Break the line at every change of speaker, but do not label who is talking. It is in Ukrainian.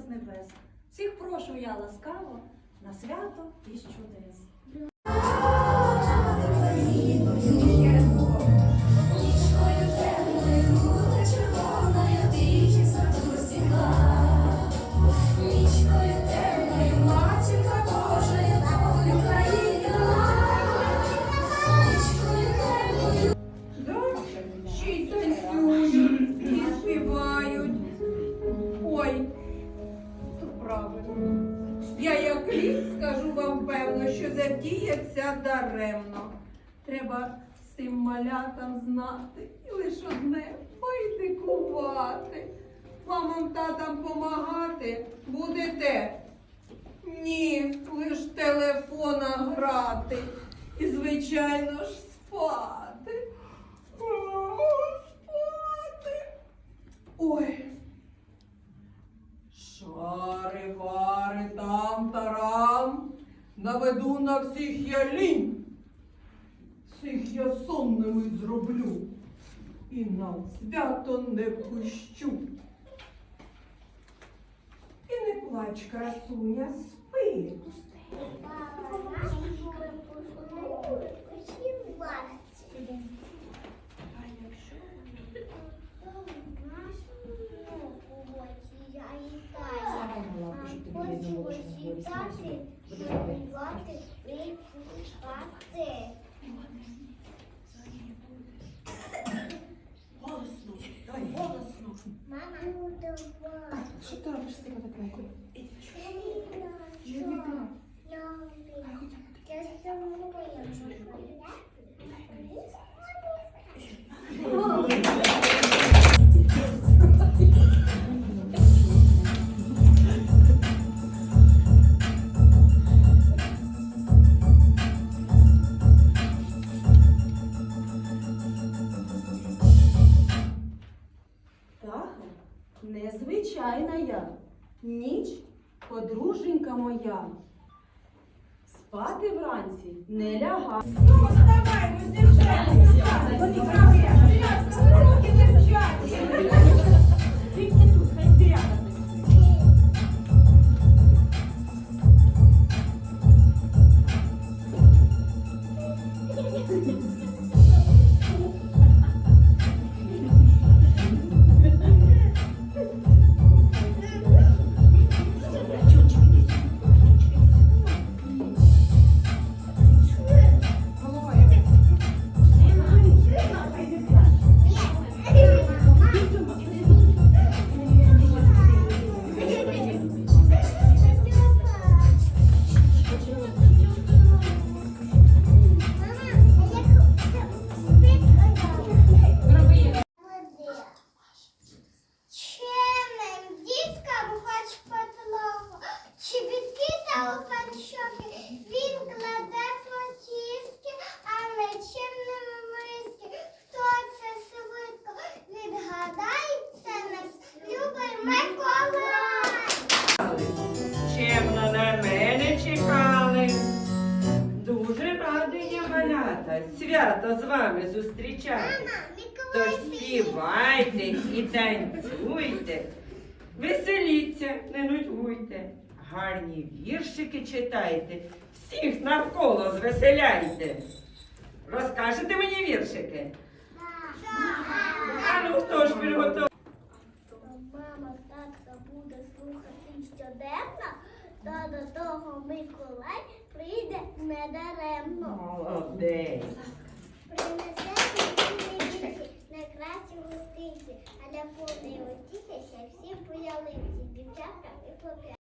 з небес. Всіх прошу я ласкаво на свято із чудес.
Певно, даремно. Треба цим малятам знати і лиш одне байдикувати. Мамам татам помагати будете? Ні, лиш телефона грати. І, звичайно ж, спати. Наведу на всіх я лінь. Всіх я сонними зроблю. І на свято не пущу. І не плач, красуня, спи. Голосно, дай голосно.
Що ти робиш з тим такою?
Птаха незвичайна я, ніч подруженька моя. Спати вранці не ляга.
Чемним
з вами зустрічати. Тож співайте і танцюйте, веселіться, не нудьгуйте, гарні віршики читайте, всіх навколо звеселяйте. Розкажете мені віршики? А ну хто ж підготовив?
Мама, татка буде слухати щоденно, то до того Миколай прийде недаремно.
Молодець.
А для повної летітися всім по дівчатам і хлопцям.